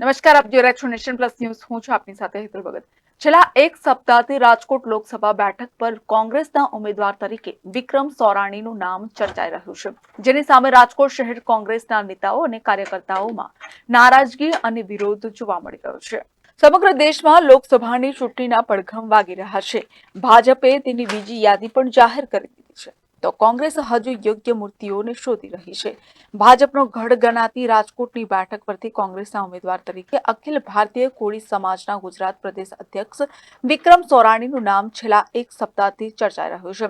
નમસ્કાર, આપ જોઈ રહ્યા છો નેશન પ્લસ ન્યૂઝ. હું છું આપની સાથે હેતલ ભગત. છેલ્લા એક સપ્તાહથી રાજકોટ લોકસભા બેઠક પર કોંગ્રેસના ઉમેદવાર તરીકે વિક્રમ સોરાણીનું નામ ચર્ચાઈ રહ્યું છે. જેની સામે રાજકોટ શહેર કોંગ્રેસના નેતાઓ અને કાર્યકર્તાઓમાં નારાજગી અને વિરોધ જોવા મળી રહ્યો છે. સમગ્ર દેશમાં લોકસભાની ચૂંટણીના પડઘમ વાગી રહ્યા છે. ભાજપે તેની બીજી યાદી પણ જાહેર કરી દીધી. તો કોંગ્રેસ હજુ યોગ્ય મૂર્તિઓને શોધી રહી છે. ભાજપનો ગઢ ગણાતી રાજકોટની બેઠક પરથી કોંગ્રેસના ઉમેદવાર તરીકે અખિલ ભારતીય કોળી સમાજના ગુજરાત પ્રદેશ અધ્યક્ષ વિક્રમ સોરાણીનું નામ છેલ્લા એક સપ્તાહથી ચર્ચાઈ રહ્યું છે,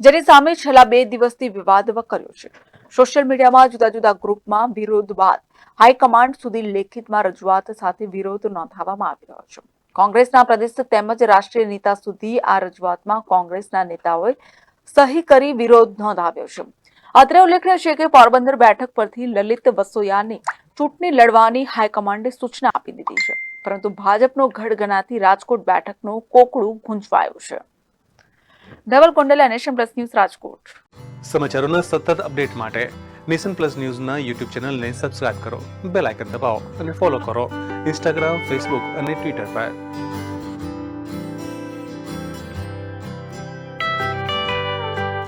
જેની સામે છેલ્લા બે દિવસથી વિવાદ વકર્યો છે. સોશિયલ મીડિયામાં જુદા જુદા ગ્રુપમાં વિરોધ બાદ હાઈકમાન્ડ સુધી લેખિતમાં રજૂઆત સાથે વિરોધ નોંધાવવામાં આવી રહ્યો છે. કોંગ્રેસના પ્રદેશ તેમજ રાષ્ટ્રીય નેતા સુધી આ રજૂઆતમાં કોંગ્રેસના નેતાઓએ સહી કરી વિરોધ નોંધાવ્યો છે. અત્રે ઉલ્લેખનીય છે કે પોરબંદર બેઠક પરથી લલિત વસોયાને ચૂંટણી લડવાની હાઈકમાન્ડે સૂચના આપી દીધી છે. પરંતુ ભાજપનો ગઢ ગણાતી રાજકોટ બેઠકનું કોકડું ગુંજવાયું છે. Dhaval Kondaliya, nation plus news Rajkot. સમાચારોના સતત અપડેટ માટે નેશન પ્લસ ન્યૂઝના યુટ્યુબ ચેનલને સબસ્ક્રાઇબ કરો, બેલ આઇકન દબાવો અને ફોલો કરો ઇન્સ્ટાગ્રામ, ફેસબુક અને ટ્વિટર પર.